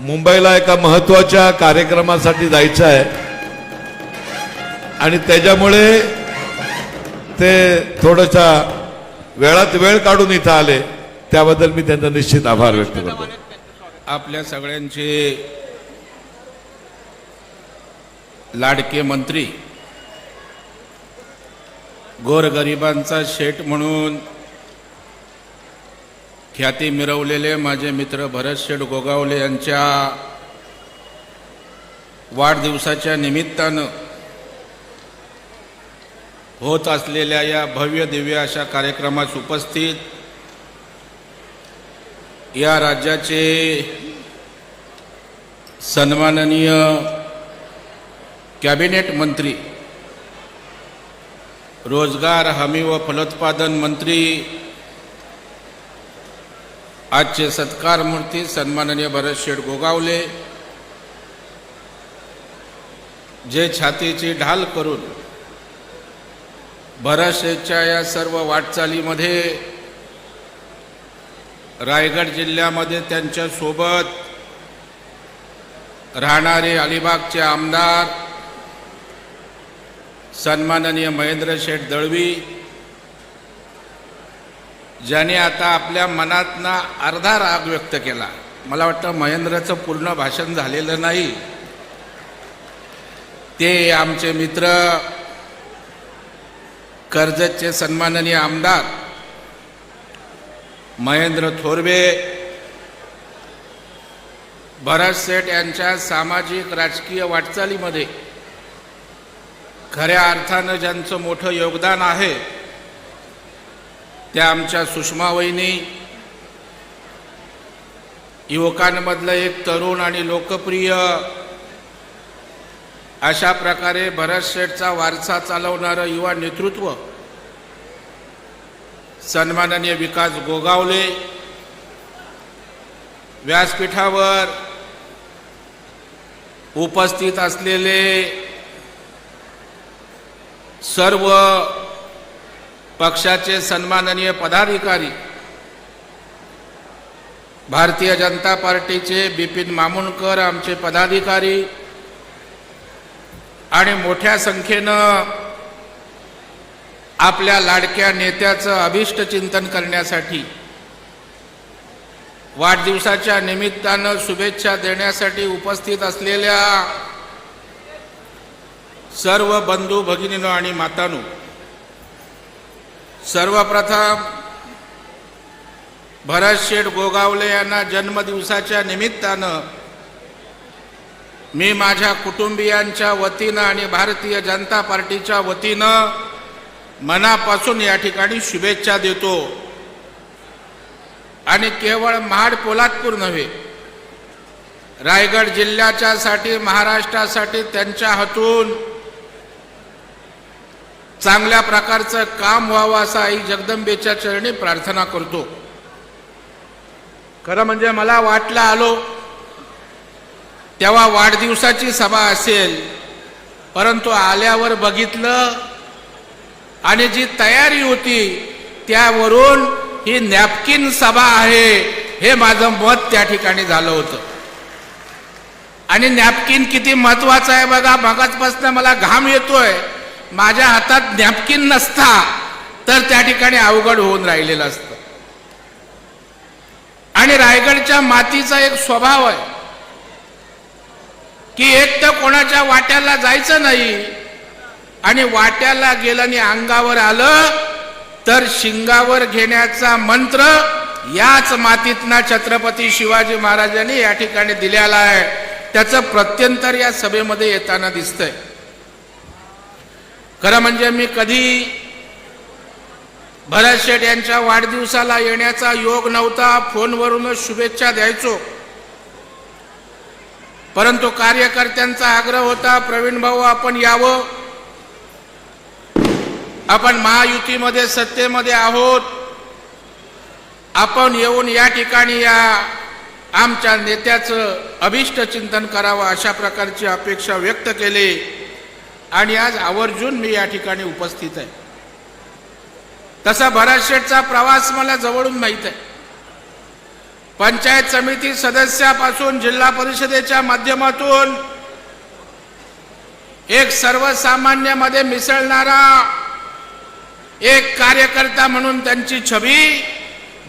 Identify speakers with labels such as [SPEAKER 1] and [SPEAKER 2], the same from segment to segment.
[SPEAKER 1] मुंबईला एका महत्त्वाच्या कार्यक्रमासाठी जायचं आहे. आणि त्याच्यामुळे ते थोडंसा वेळात वेळ काढून इथं आले त्याबद्दल मी त्यांचा निश्चित आभार व्यक्त करतो.
[SPEAKER 2] आपल्या सगळ्यांचे लाडके मंत्री गोरगरिबांचा शेट म्हणून ख्याती मिरवलेले माझे मित्र भरत शेठ गोगावले यांच्या वाढदिवसाच्या निमित्तानं होत असलेल्या या भव्य दिव्य अशा कार्यक्रमास उपस्थित या राज्याचे सन्माननीय कॅबिनेट मंत्री रोजगार हमी व फलोत्पादन मंत्री आजचे सत्कार मूर्ती सन्माननीय भरत शेठ गोगावले जे छातीची ढाल करून भरत शेठच्या या सर्व वाटचालीमध्ये रायगड जिल्ह्यामध्ये त्यांच्यासोबत राहणारे अलिबागचे आमदार सन्माननीय महेंद्र शेठ दळवी ज्याने आता आपल्या मनातनं अर्धा राग व्यक्त केला. मला वाटतं महेंद्रचं पूर्ण भाषण झालेलं नाही. ते आमचे मित्र कर्जतचे सन्माननीय आमदार महेंद्र थोरवे भरत शेठ यांच्या सामाजिक राजकीय वाटचालीमध्ये खऱ्या अर्थानं ज्यांचं मोठं योगदान आहे त्या आमच्या सुषमा वहिनी युवकांमधलं एक तरुण आणि लोकप्रिय अशा प्रकारे भरत शेठचा वारसा चालवणारं युवा नेतृत्व सन्माननीय विकास गोगावले व्यासपीठावर उपस्थित असलेले सर्व पक्षाचे सन्माननीय पदाधिकारी भारतीय जनता पार्टीचे बिपिन मामुणकर आमचे पदाधिकारी आणि मोठ्या संख्येनं आपल्या लाडक्या नेत्याचं अभिष्ट चिंतन करण्यासाठी वाढदिवसाच्या निमित्तानं शुभेच्छा देण्यासाठी उपस्थित असलेल्या सर्व बंधू भगिनीनो आणि मातानो सर्वप्रथम भरत शेठ गोगावले यांना जन्मदिवसाच्या निमित्तानं मी माझ्या कुटुंबियांच्या वतीनं आणि भारतीय जनता पार्टीच्या वतीनं मनापासून या ठिकाणी शुभेच्छा देतो. आणि केवळ महाड पोलादपूर नव्हे रायगड जिल्ह्याच्यासाठी महाराष्ट्रासाठी त्यांच्या हातून चांगल्या प्रकारचं काम व्हावं असं आई जगदंबेच्या चरणी प्रार्थना करतो. खरं म्हणजे मला वाटलं आलो. तेव्हा वाढदिवसाची सभा असेल. परंतु आल्यावर बघितलं आणि जी तयारी होती त्यावरून ही नॅपकिन सभा आहे हे माझं मत त्या ठिकाणी झालं होतं. आणि नॅपकिन किती महत्वाचं आहे बघा मगाचपासून मला घाम येतोय. माझ्या हातात नॅपकिन नसता तर त्या ठिकाणी अवघड होऊन राहिलेलं असतं. आणि रायगडच्या मातीचा एक स्वभाव आहे की एक तर कोणाच्या वाट्याला जायचं नाही आणि वाट्याला गेलं आणि अंगावर आलं तर शिंगावर घेण्याचा मंत्र याच मातीतना छत्रपती शिवाजी महाराजांनी या ठिकाणी दिलेला आहे. त्याचं प्रत्यंतर या सभेमध्ये येताना दिसतंय. खरं म्हणजे मी कधी भरत शेठ यांच्या वाढदिवसाला येण्याचा योग नव्हता फोनवरूनच शुभेच्छा द्यायचो. परंतु कार्यकर्त्यांचा आग्रह होता प्रवीण भाऊ आपण यावं. आपण महायुतीमध्ये सत्तेमध्ये आहोत. आपण येऊन या ठिकाणी या आमच्या नेत्याचं अभिष्ट चिंतन करावं अशा प्रकारची अपेक्षा व्यक्त केली. आणि आज आवर्जून मी या ठिकाणी उपस्थित आहे. तसा भराशेठचा प्रवास मला जवळून माहीत आहे. पंचायत समिती सदस्यापासून जिल्हा परिषदेच्या माध्यमातून एक सर्वसामान्यामध्ये मिसळणारा एक कार्यकर्ता म्हणून त्यांची छबी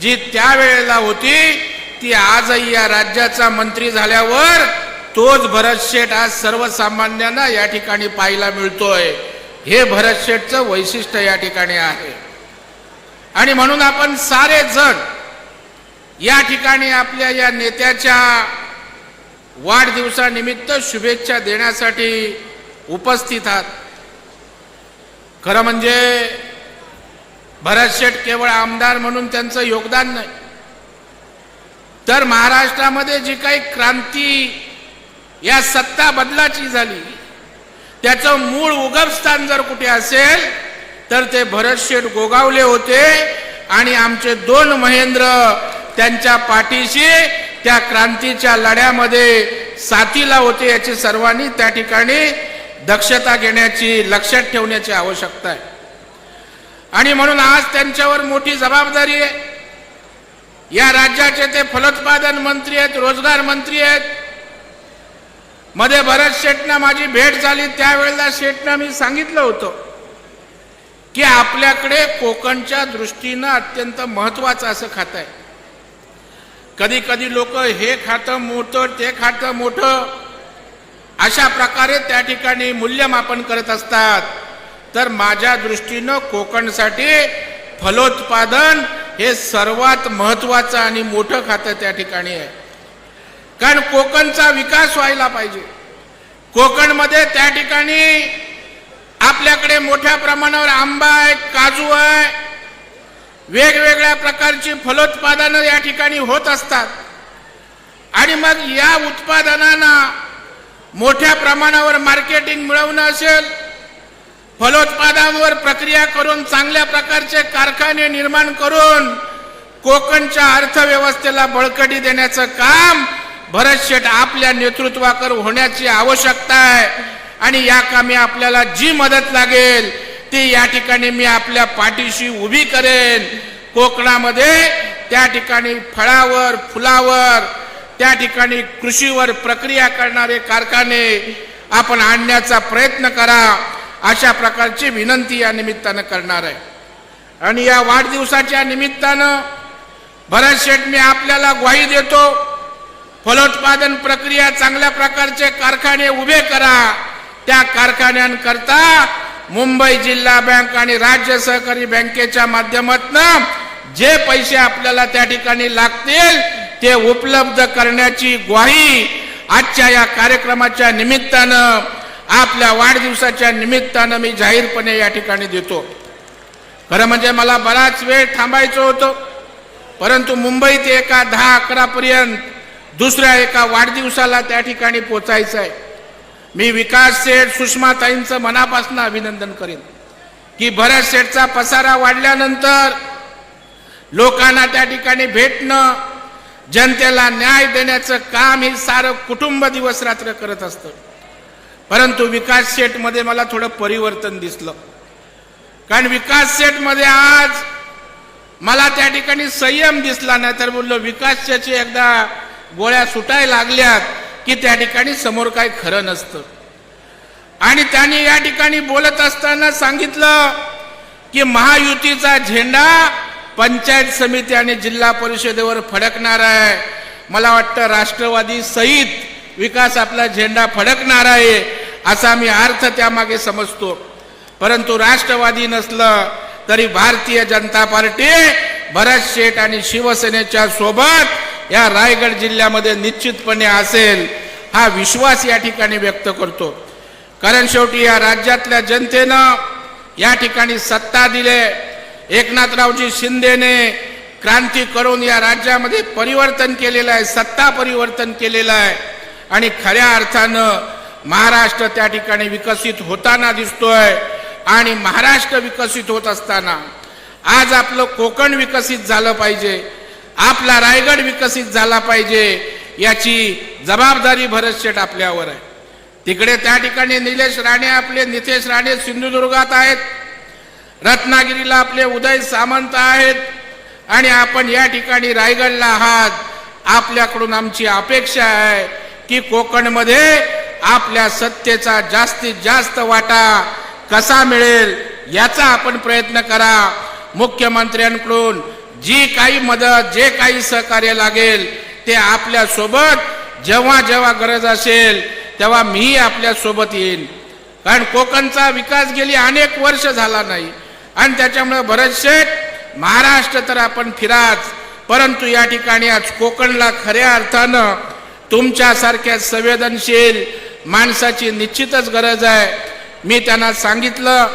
[SPEAKER 2] जी त्यावेळेला होती ती आजही या राज्याचा मंत्री झाल्यावर तोच भरत शेठ आज सर्वसामान्यांना या ठिकाणी पाहायला मिळतोय. हे भरत शेठचं वैशिष्ट्य या ठिकाणी आहे. आणि म्हणून आपण सारे जण या ठिकाणी आपल्या या नेत्याच्या वाढदिवसानिमित्त शुभेच्छा देण्यासाठी उपस्थित आहात. खरं म्हणजे भरत शेठ केवळ आमदार म्हणून त्यांचं योगदान नाही. तर महाराष्ट्रामध्ये जी काही क्रांती या सत्ता बदलाची झाली. त्याचं मूळ उगमस्थान जर कुठे असेल तर ते भरत शेठ गोगावले होते आणि आमचे दोन महेंद्र त्यांच्या पाठीशी त्या क्रांतीच्या लढ्यामध्ये साथीला होते याची सर्वांनी त्या ठिकाणी दक्षता घेण्याची लक्षात ठेवण्याची आवश्यकता आहे. आणि म्हणून आज त्यांच्यावर मोठी जबाबदारी आहे. या राज्याचे ते फलोत्पादन मंत्री आहेत रोजगार मंत्री आहेत. मध्ये भरत शेठना माझी भेट झाली त्यावेळेला शेटनं मी सांगितलं होतं की आपल्याकडे कोकणच्या दृष्टीनं अत्यंत महत्वाचं असं खातं आहे. कधी कधी लोक हे खातं मोठं ते खातं मोठं अशा प्रकारे त्या ठिकाणी मूल्यमापन करत असतात. तर माझ्या दृष्टीनं कोकणसाठी फलोत्पादन हे सर्वात महत्वाचं आणि मोठं खातं त्या ठिकाणी आहे. कारण कोकणचा विकास व्हायला पाहिजे. कोकणमध्ये त्या ठिकाणी आपल्याकडे मोठ्या प्रमाणावर आंबा आहे काजू आहे वेगवेगळ्या प्रकारची फलोत्पादनं या ठिकाणी होत असतात. आणि मग या उत्पादनांना मोठ्या प्रमाणावर मार्केटिंग मिळवणं असेल फलोत्पादनावर प्रक्रिया करून चांगल्या प्रकारचे कारखाने निर्माण करून कोकणच्या अर्थव्यवस्थेला बळकटी देण्याचं काम भरत शेठ आपल्या नेतृत्वाकर होण्याची आवश्यकता आहे. आणि या कामी आपल्याला जी मदत लागेल ती या ठिकाणी मी आपल्या पाठीशी उभी करेन. कोकणामध्ये त्या ठिकाणी फळावर फुलावर त्या ठिकाणी कृषीवर प्रक्रिया करणारे कारखाने आपण आणण्याचा प्रयत्न करा. अशा प्रकारची विनंती या निमित्तानं करणार आहे. आणि या वाढदिवसाच्या निमित्तानं भरत शेठ मी आपल्याला ग्वाही देतो. फलोत्पादन प्रक्रिया चांगल्या प्रकारचे कारखाने उभे करा. त्या कारखान्यांकरता मुंबई जिल्हा बँक आणि राज्य सहकारी बँकेच्या माध्यमातून जे पैसे आपल्याला त्या ठिकाणी लागतील ते उपलब्ध करण्याची ग्वाही आजच्या या कार्यक्रमाच्या निमित्तानं आपल्या वाढदिवसाच्या निमित्तानं मी जाहीरपणे या ठिकाणी देतो. खरं म्हणजे मला बराच वेळ थांबायचं होतं परंतु मुंबईत एका दहा अकरापर्यंत दुसऱ्या एका वाढदिवसाला त्या ठिकाणी पोचायचं आहे. मी विकास शेठ सुषमाताईंचं मनापासून अभिनंदन करेन की भरत शेठचा पसारा वाढल्यानंतर लोकांना त्या ठिकाणी भेटणं जनतेला न्याय देण्याचं काम हे सारं कुटुंब दिवस रात्र करत असतं. परंतु विकास शेठमध्ये मला थोडं परिवर्तन दिसलं. कारण विकास शेठमध्ये आज मला त्या ठिकाणी संयम दिसला नाही तर बोललो विकासच्याचे एकदा गोळ्या सुटायला लागल्यात की त्या ठिकाणी समोर काही खरं नसतं. आणि त्यांनी या ठिकाणी बोलत असताना सांगितलं की महायुतीचा झेंडा पंचायत समिती आणि जिल्हा परिषदेवर फडकणार आहे. मला वाटतं राष्ट्रवादी सहित विकास आपला झेंडा फडकणार आहे असा मी अर्थ त्यामागे समजतो. परंतु राष्ट्रवादी नसलं तरी भारतीय जनता पार्टी भरत शेठ आणि शिवसेनेच्या सोबत या रायगड जिल्ह्यामध्ये निश्चितपणे असेल हा विश्वास या ठिकाणी व्यक्त करतो. कारण शेवटी या राज्यातल्या जनतेनं या ठिकाणी सत्ता दिले. एकनाथरावजी शिंदेने क्रांती करून या राज्यामध्ये परिवर्तन केलेलं आहे सत्ता परिवर्तन केलेलं आहे. आणि खऱ्या अर्थानं महाराष्ट्र त्या ठिकाणी विकसित होताना दिसतोय आणि महाराष्ट्र विकसित होत असताना आज आपलं कोकण विकसित झालं पाहिजे. आपला रायगड विकसित झाला पाहिजे याची जबाबदारी भरत शेठ आपल्यावर आहे. तिकडे त्या ठिकाणी निलेश राणे आपले नितेश राणे सिंधुदुर्गात आहेत. रत्नागिरीला आपले उदय सामंत आहेत. आणि आपण या ठिकाणी रायगडला आहात. आपल्याकडून आमची अपेक्षा आहे की कोकणमध्ये आपल्या सत्तेचा जास्तीत जास्त वाटा कसा मिळेल याचा आपण प्रयत्न करा. मुख्यमंत्र्यांकडून जी काही मदत जे काही सहकार्य लागेल ते आपल्यासोबत जेव्हा जेव्हा गरज असेल तेव्हा मी आपल्यासोबत येईन. कारण कोकणचा विकास गेली अनेक वर्ष झाला नाही. आणि त्याच्यामुळे बरेचसे महाराष्ट्र तर आपण फिराच. परंतु या ठिकाणी आज कोकणला खऱ्या अर्थानं तुमच्यासारख्या संवेदनशील माणसाची निश्चितच गरज आहे. मी त्यांना सांगितलं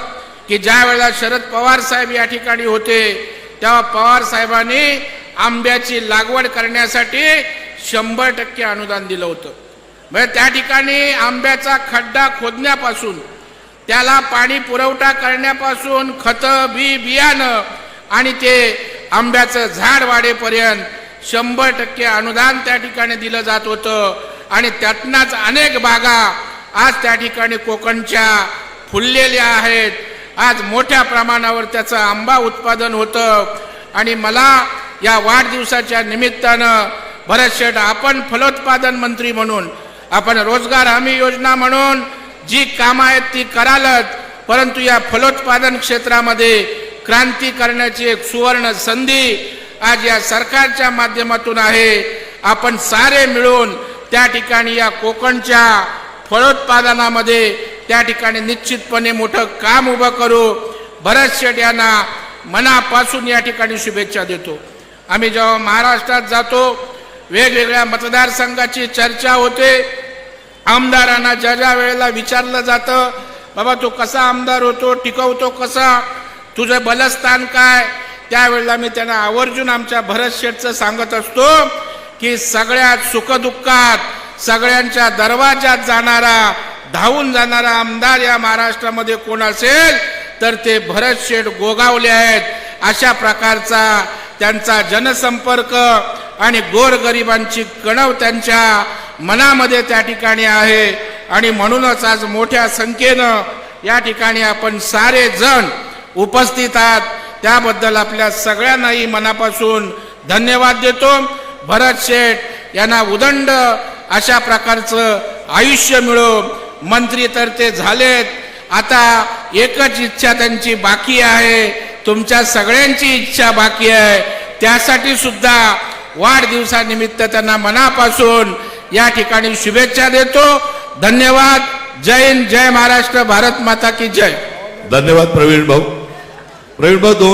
[SPEAKER 2] की ज्या वेळेला शरद पवार साहेब या ठिकाणी होते तेव्हा पवार साहेबांनी आंब्याची लागवड करण्यासाठी शंभर टक्के अनुदान दिलं होतं. म्हणजे त्या ठिकाणी आंब्याचा खड्डा खोदण्यापासून त्याला पाणी पुरवठा करण्यापासून खतं बी बियाणं आणि ते आंब्याचं झाड वाढेपर्यंत शंभर टक्के अनुदान त्या ठिकाणी दिलं जात होतं. आणि त्यातनाच अनेक बागा आज त्या ठिकाणी कोकणच्या फुललेल्या आहेत. आज मोठ्या प्रमाणावर त्याचं आंबा उत्पादन होतं. आणि मला या वाढदिवसाच्या निमित्तानं भरत शेठ आपण फलोत्पादन मंत्री म्हणून आपण रोजगार हमी योजना म्हणून जी कामं आहेत ती करालच परंतु या फलोत्पादन क्षेत्रामध्ये क्रांती करण्याची एक सुवर्ण संधी आज या सरकारच्या माध्यमातून आहे. आपण सारे मिळून त्या ठिकाणी या कोकणच्या फलोत्पादनामध्ये त्या ठिकाणी निश्चितपणे मोठं काम उभं करू. भरत शेठ यांना मनापासून या ठिकाणी शुभेच्छा देतो. आम्ही जेव्हा महाराष्ट्रात जातो वेगवेगळ्या मतदारसंघाची चर्चा होते. आमदारांना ज्या ज्या वेळेला विचारलं जातं बाबा तू कसा आमदार होतो? टिकवतो कसा? तुझं बलस्थान काय? त्यावेळेला मी त्यांना आवर्जून आमच्या भरत शेठचं सांगत असतो की सगळ्यात सुखदुःखात सगळ्यांच्या दरवाजात जाणारा धावून जाणारा आमदार या महाराष्ट्रामध्ये कोण असेल तर ते भरत शेठ गोगावले आहेत. अशा प्रकारचा त्यांचा जनसंपर्क आणि गोरगरिबांची कणव त्यांच्या मनामध्ये त्या ठिकाणी आहे. आणि म्हणूनच आज मोठ्या संख्येनं या ठिकाणी आपण सारे जण उपस्थित आहात. त्याबद्दल आपल्या सगळ्यांनाही मनापासून धन्यवाद देतो. भरत शेठ यांना उदंड अशा प्रकारचं आयुष्य मिळो. मंत्री तर ते झालेत. आता एकच इच्छा त्यांची बाकी आहे. तुमच्या सगळ्यांची इच्छा बाकी आहे. त्यासाठी सुद्धा वाढदिवसानिमित्त त्यांना मनापासून या ठिकाणी शुभेच्छा देतो. धन्यवाद. जय हिंद जय महाराष्ट्र भारत माता की जय.
[SPEAKER 1] धन्यवाद प्रवीण भाऊ. प्रवीण भाऊ दोन